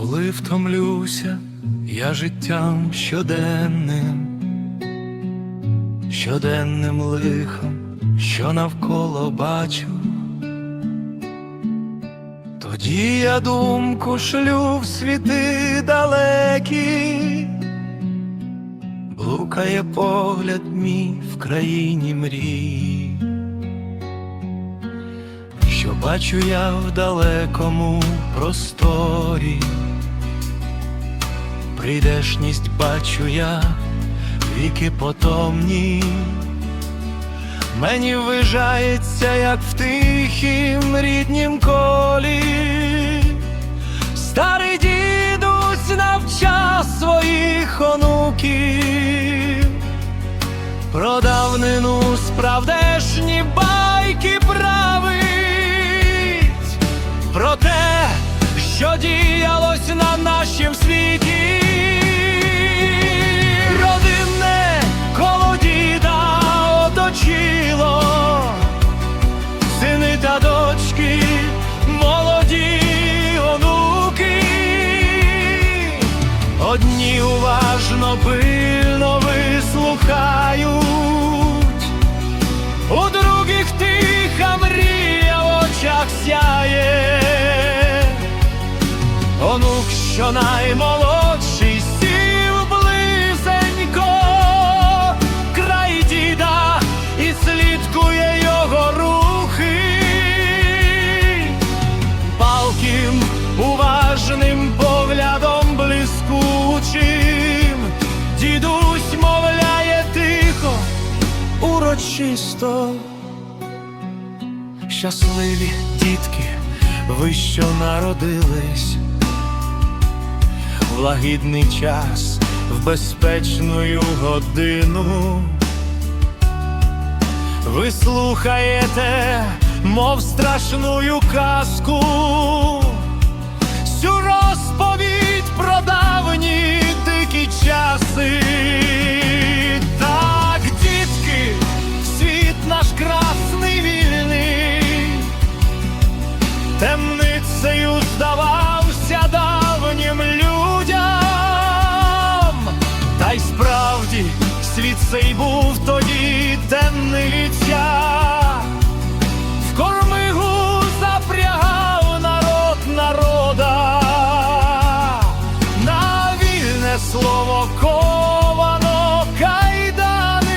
Коли втомлюся я життям щоденним, щоденним лихом, що навколо бачу, тоді я думку шлю в світи далекі, блукає погляд мій в країні мрій, що бачу я в далекому просторі. Прийдешність бачу я, віки потомні, мені вижається, як в тихім ріднім колі, старий дідусь навчав своїх онуків, про давнину справдешні байки править, про те, що діялось на нашім світі. Родинне коло діда оточило, сини та дочки, молоді онуки, одні уважно пильно вислухають, у других тиха мрія в очах сяє. Що наймолодший, сів близенько, край діда і слідкує його рухи, палким, уважним поглядом блискучим, дідусь мовляє тихо, урочисто. Щасливі дітки, ви що народились лагідний час, в безпечну годину. Ви слухаєте, мов страшную казку, всю розповідь про давні дикі часи. Так, дітки, світ наш красний вільний, темницею цей був тоді темниця, в кормигу запрягав народ народа, на вільне слово ковано кайдани,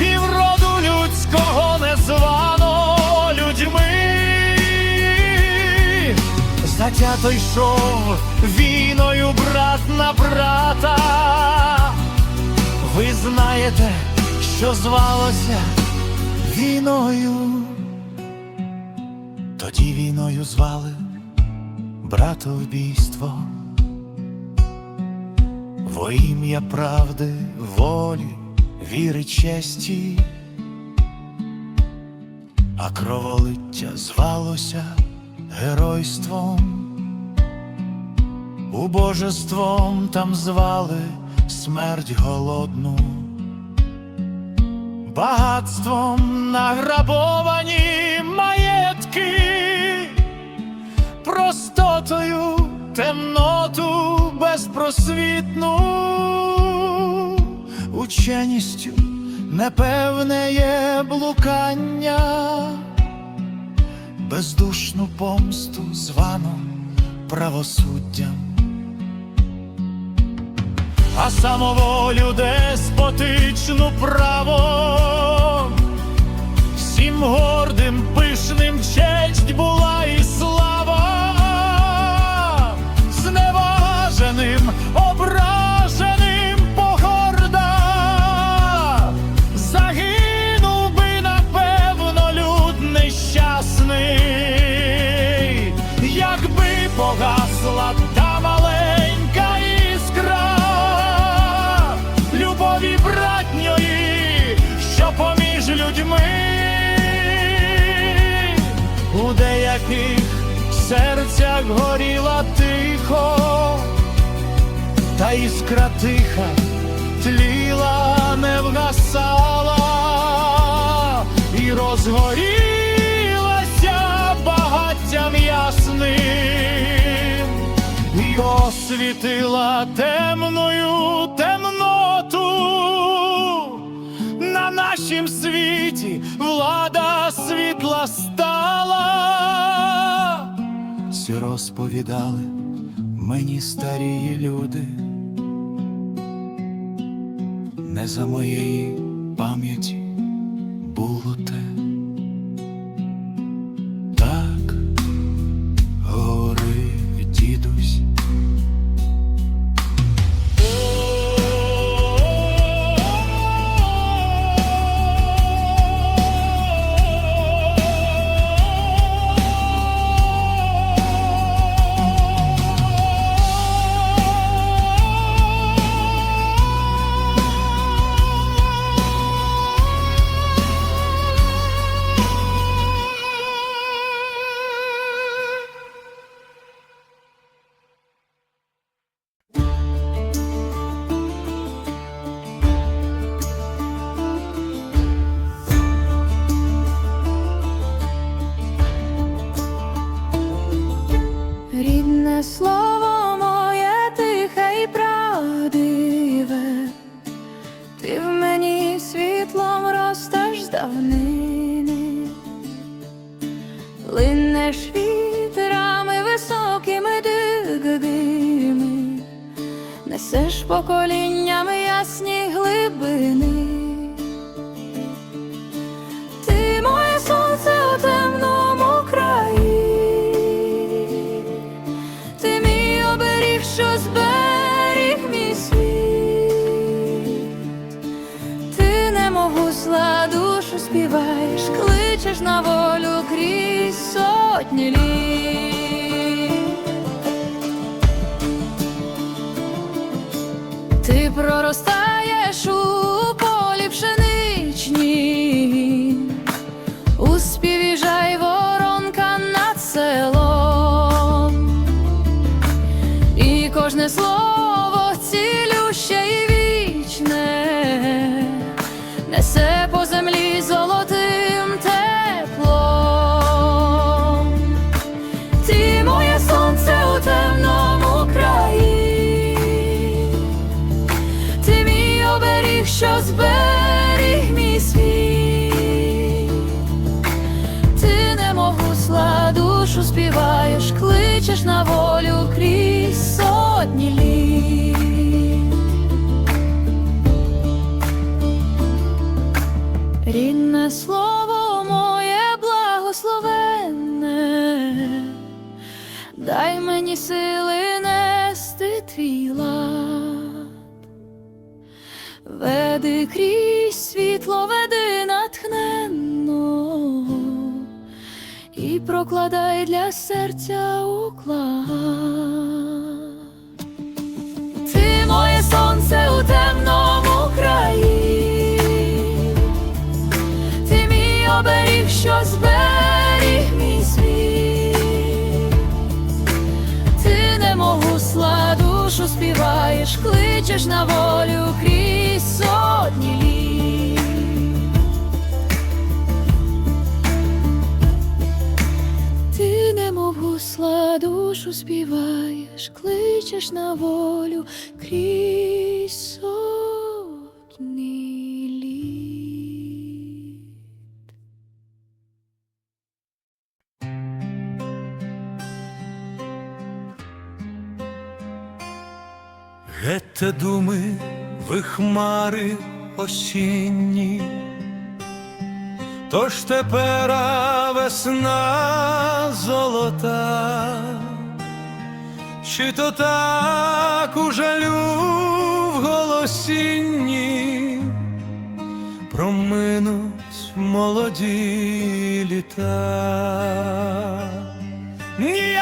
і вроду людського незвано людьми. Затято йшов війною брат на брата. Знаєте, що звалося війною. Тоді війною звали братовбійство. Во ім'я правди, волі, віри, честі, а кроволиття звалося геройством, убожеством там звали смерть голодну, багатством награбовані маєтки, простотою темноту безпросвітну, ученістю непевне є блукання бездушну помсту звано правосуддям, самоволю деспотичну право, всім гордим, пишним честь була і слава, зневаженим, деяких серцях горіла тихо, та іскра тиха тліла, не вгасала і розгорілася багаттям ясним. освітила темною темноту. На нашім світі влада світла. Всі розповідали мені старі люди. Не за моєї пам'яті що зберіг мій світ, ти немов зла душу співаєш, кличеш на волю крізь сотні літ. Ти проростаєш світло, веди натхненно і прокладай для серця уклад. Ти моє сонце у темному краї, ти мій оберіг, що зберіг мій світ, ти немов гусла душу співаєш, кличеш на волю крізь сотні літ. Гусла душу співаєш, кличеш на волю крізь сотні літ. Гетте думи ви хмари осінні, тож тепера весна золота, чи то так у жалю в голосінні проминуть молоді літа. Ні,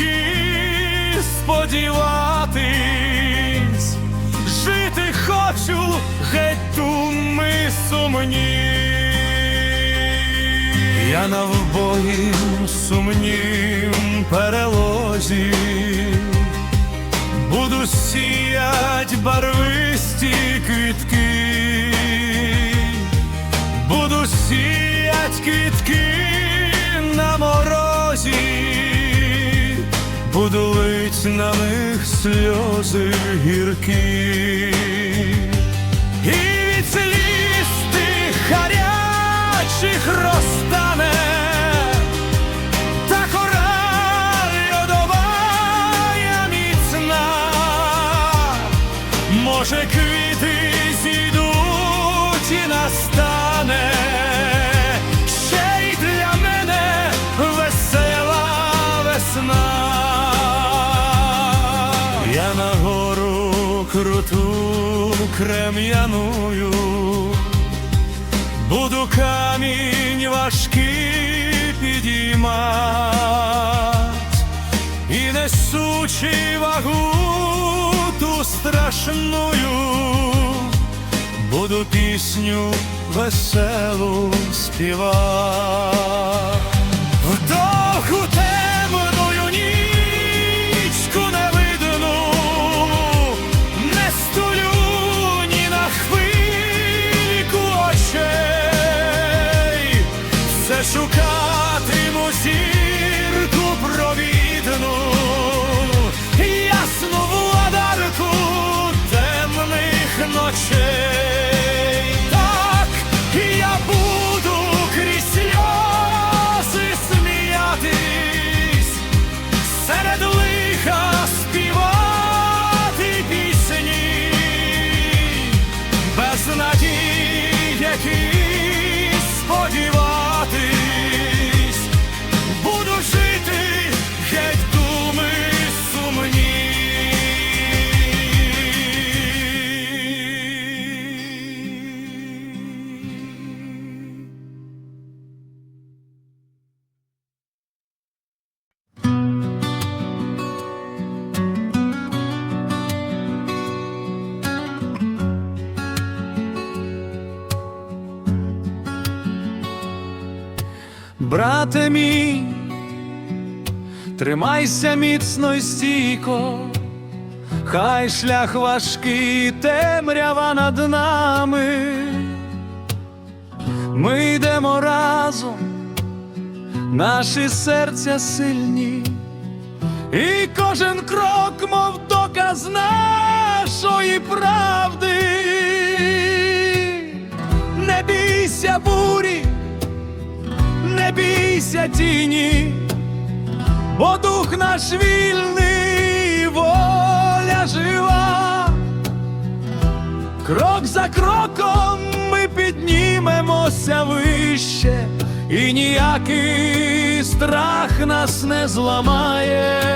таки сподіватись, жити хочу геть думи сумні. Я навбоїм сумнім перелозі, буду сіять барвисті квітки, буду сіять квітки на морозі, буду лить на них сльози гіркі. І від сліз тих гарячих розтане та кора льодовая міцна, може круту крем'яную, буду камінь важкий підіймать і несучи вагу ту страшную, буду пісню веселу співати. watching. Брате мій, тримайся міцно й стійко, хай шлях важкий, темрява над нами. Ми йдемо разом, наші серця сильні, і кожен крок, мов доказ нашої правди. Не бійся бурі, бійся тіні, бо дух наш вільний, воля жива. Крок за кроком ми піднімемося вище, і ніякий страх нас не зламає.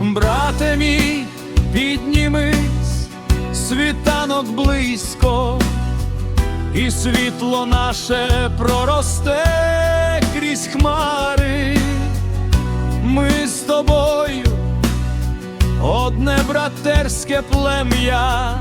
Брате мій, піднімись, світанок близько, і світло наше проросте крізь хмари. Ми з тобою одне братерське плем'я,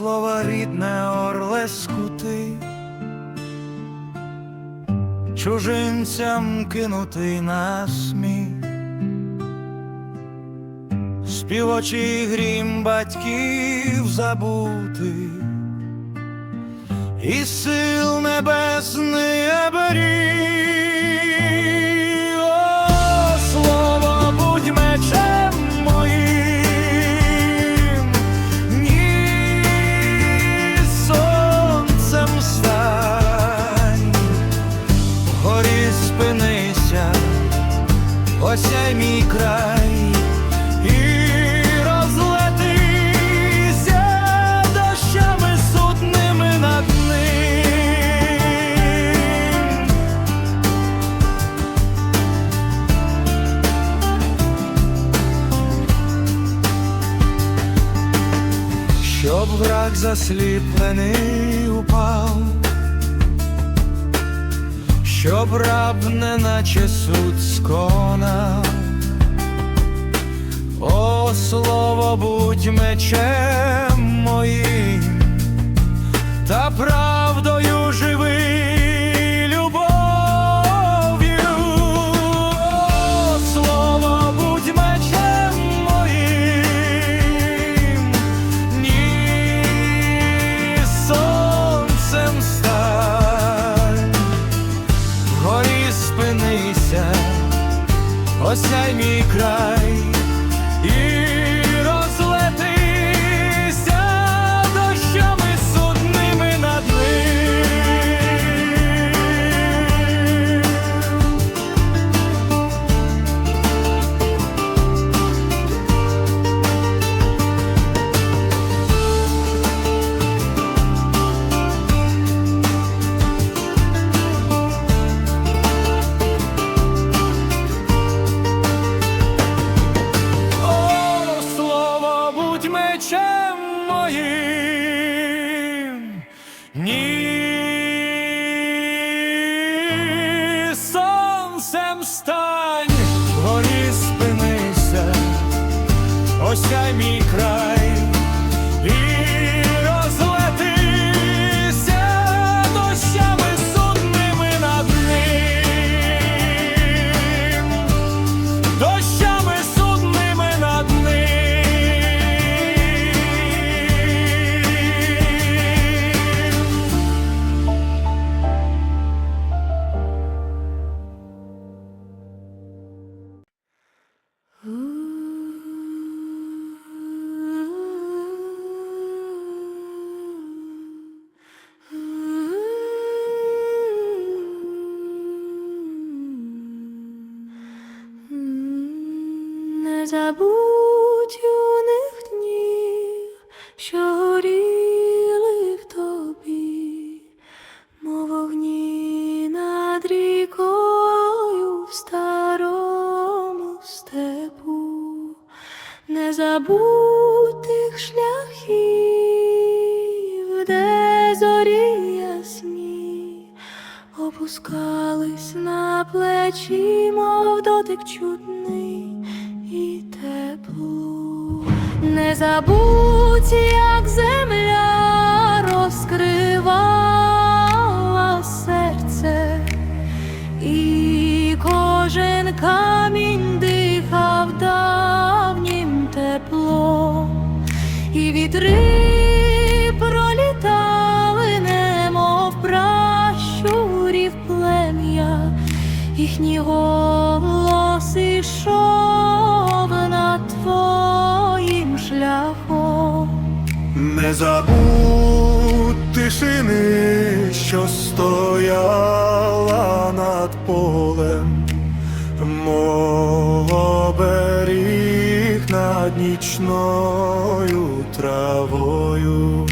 Слово рідне орле скути, чужинцям кинутий на сміх, співочий грім батьків забути, і сил небесний Щоб враг засліплений упав, щоб раб не наче суд сконав, о слово будь мечем моїм, та правдою живи сонцем стань, горі спинися, осяй мій край. Не Не забудь тишини, що стояла над полем, мов оберіг над нічною травою,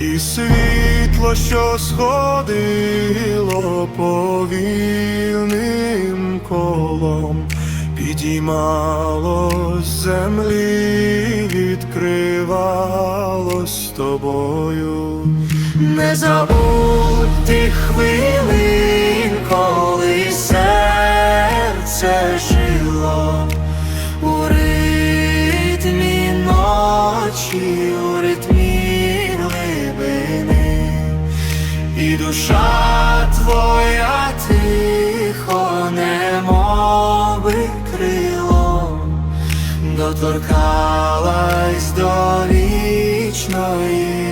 і світло, що сходило повільним колом, підіймалось з землі, укривало з тобою, не забудь ти хвилин, коли серце жило у ритмі ночі, у ритмі глибини, і душа твоя. Доторкалась до вічної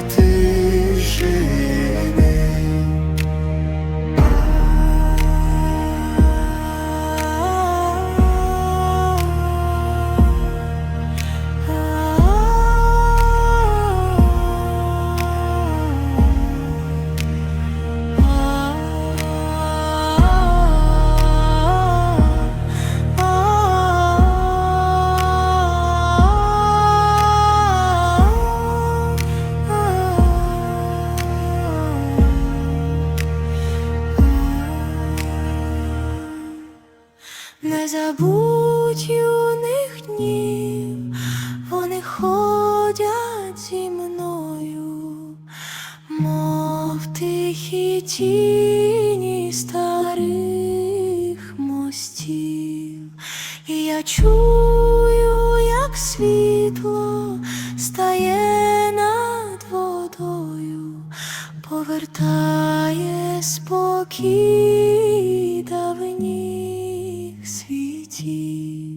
забудь юних днів, вони ходять зі мною, мов тихі тіні старих мостів, і я чую, як світло стає над водою, повертає спокій Pity.